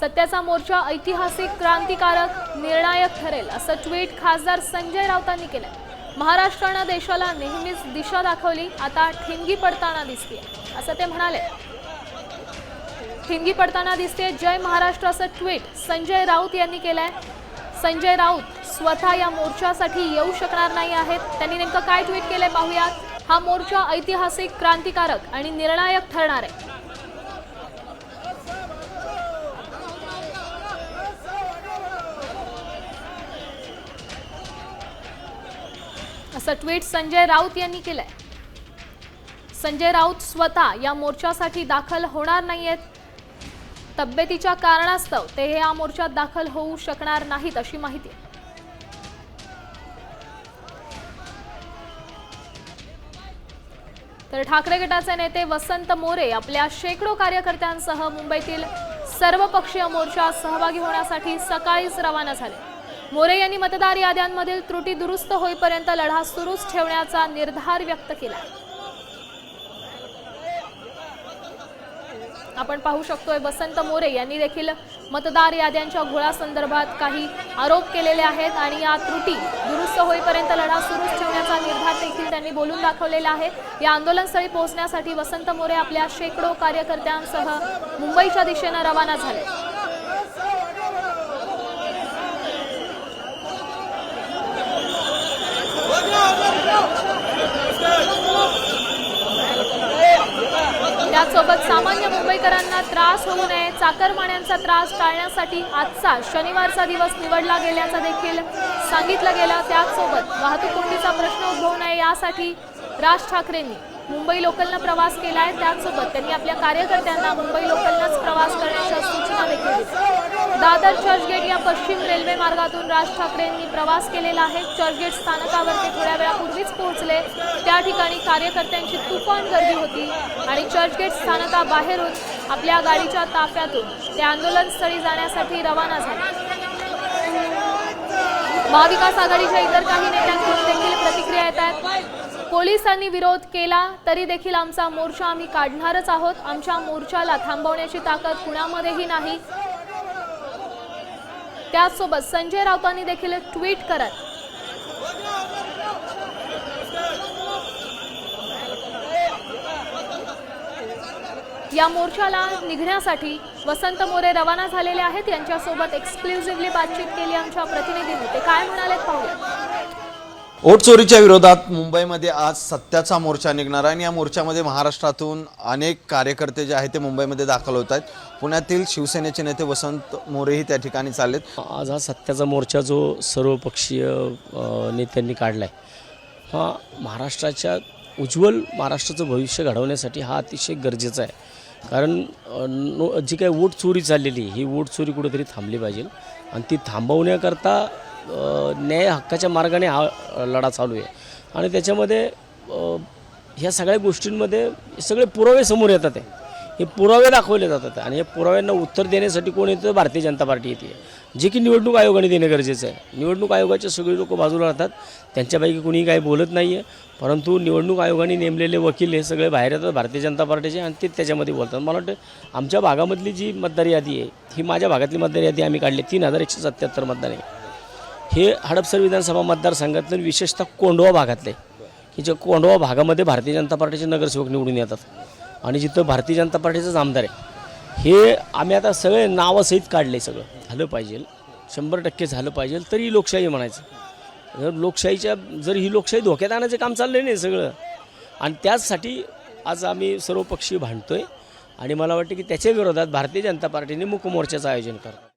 सत्याचा मोर्चा ऐतिहासिक क्रांतिकारक निर्णायक ठरेल असं ट्विट खासदार संजय राऊतांनी केलं महाराष्ट्रानं देशाला नेहमीच दिशा दाखवली आता ठिणगी पडताना दिसते असं ते म्हणाले. ठिणगी पडताना दिसते जय महाराष्ट्र असं ट्विट संजय राऊत यांनी केलंय. संजय राऊत स्वतः या मोर्चासाठी येऊ शकणार नाही आहेत. त्यांनी नेमकं काय ट्विट केलंय पाहूयात. हा मोर्चा ऐतिहासिक क्रांतिकारक आणि निर्णायक ठरणार आहे. असं ट्विट संजय राऊत यांनी केलंय. संजय राऊत स्वतः या मोर्चासाठी दाखल होणार नाहीयेत. तब्येतीच्या कारणास्तव ते हे या मोर्चात दाखल होऊ शकणार नाहीत अशी माहिती. आहे. तर ठाकरे गटाचे नेते वसंत मोरे आपल्या शेकडो कार्यकर्त्यांसह मुंबईतील सर्वपक्षीय मोर्चात सहभागी होण्यासाठी सकाळीच रवाना झाले. मोरे यांनी मतदार याद्यांमधील त्रुटी दुरुस्त होईपर्यंत लढा सुरूच ठेवण्याचा निर्धार व्यक्त केला. आपण पाहू शकतोय वसंत मोरे यांनी देखील मतदार याद्यांच्या घोळासंदर्भात काही आरोप केलेले आहेत आणि या त्रुटी दुरुस्त होईपर्यंत लढा सुरूच ठेवण्याचा निर्धार देखील त्यांनी बोलून दाखवलेला आहे. या आंदोलनस्थळी पोहोचण्यासाठी वसंत मोरे आपल्या शेकडो कार्यकर्त्यांसह मुंबईच्या दिशेनं रवाना झाले त्याचसोबत सामान्य मुंबईकरांना त्रास होऊ नये चाकरमान्यांचा त्रास टाळण्यासाठी आजचा शनिवारचा दिवस निवडला गेल्याचं देखील सांगितलं गेलं. त्याचसोबत वाहतूक कोंडीचा प्रश्न उद्भवू नये यासाठी राज ठाकरेंनी मुंबई लोकलनं प्रवास केलाय. त्याचसोबत त्यांनी आपल्या कार्यकर्त्यांना मुंबई लोकलनंच प्रवास करण्याच्या सूचना देखील दिल्या. दादर चर्चगेट या पश्चिम रेल्वे मार्गातून राज ठाकरेंनी प्रवास केलेला आहे. चर्चगेट स्थानकावरती थोड्या वेळा पोहोचले. त्या ठिकाणी कार्यकर्त्यांची तुफान गर्दी होती आणि चर्चगेट स्थानकाबाहेरून आपल्या गाडीच्या ताफ्यातून ते आंदोलनस्थळी जाण्यासाठी रवाना झाले. महाविकास आघाडीच्या इतर काही नेत्यांकडून देखील प्रतिक्रिया येत आहेत. पोलिसांनी विरोध केला तरी देखील आमचा मोर्चा आम्ही काढणारच आहोत. आमच्या मोर्चाला थांबवण्याची ताकद कुणामध्येही नाही. त्याचसोबत संजय राऊतांनी देखील ट्विट करत या मोर्चाला निघण्यासाठी वसंत मोरे रवाना झालेले आहेत. यांच्यासोबत एक्सक्लुझिव्हली बातचीत केली आमच्या प्रतिनिधींनी. ते काय म्हणाले पाहूया. ओट चोरीच्या विरोधात मुंबईमध्ये आज सत्याचा मोर्चा निघणार आहे आणि या मोर्चामध्ये महाराष्ट्रातून अनेक कार्यकर्ते जे आहेत ते मुंबईमध्ये दाखल होत आहेत. पुण्यातील शिवसेनेचे नेते वसंत मोरेही त्या ठिकाणी चाललेत. आज हा सत्याचा मोर्चा जो सर्वपक्षीय नेत्यांनी काढला आहे हा महाराष्ट्राच्या उज्ज्वल महाराष्ट्राचं भविष्य घडवण्यासाठी हा अतिशय गरजेचा आहे. कारण नो जी काही वोट चोरी चाललेली ही वोट चोरी कुठेतरी थांबली पाहिजे. आणि ती थांबवण्याकरता न्याय हक्काच्या मार्गाने हा लढा चालू आहे. आणि त्याच्यामध्ये ह्या सगळ्या गोष्टींमध्ये सगळे पुरावे समोर येतात आहे. हे पुरावे दाखवले जातात. आणि या पुराव्यांना उत्तर देण्यासाठी कोण येतं? भारतीय जनता पार्टी येते. जे की निवडणूक आयोगाने देणं गरजेचं आहे. निवडणूक आयोगाचे सगळे लोक बाजूला राहतात. त्यांच्यापैकी कोणी काही बोलत नाही आहे परंतु निवडणूक आयोगाने नेमलेले वकील हे सगळे बाहेर येतात. भारतीय जनता पार्टीचे आणि ते त्याच्यामध्ये बोलतात. मला वाटतं आमच्या भागामधली जी मतदार यादी आहे ही माझ्या भागातली मतदार यादी आम्ही काढली तीन हजार एकशे सत्याहत्तर मतदार आहे हे हडपसर विधानसभा मतदारसंघातलं विशेषतः कोंडवा भागातले की जे कोंडवा भागामध्ये भारतीय जनता पार्टीचे नगरसेवक निवडून येतात. आणि जिथं भारतीय जनता पार्टीचाच आमदार आहे हे आम्ही आता सगळे नावासहित काढले सगळं. झालं पाहिजे. शंभर टक्के झालं पाहिजे. तरी लोकशाही म्हणायचं. जर लोकशाहीच्या जर ही लोकशाही धोक्यात आणायचं काम चाललं नाही सगळं. आणि त्याचसाठी आज आम्ही सर्वपक्षीय आहे आणि मला वाटतं की त्याच्या विरोधात भारतीय जनता पार्टीने मूकमोर्चाचं आयोजन करतो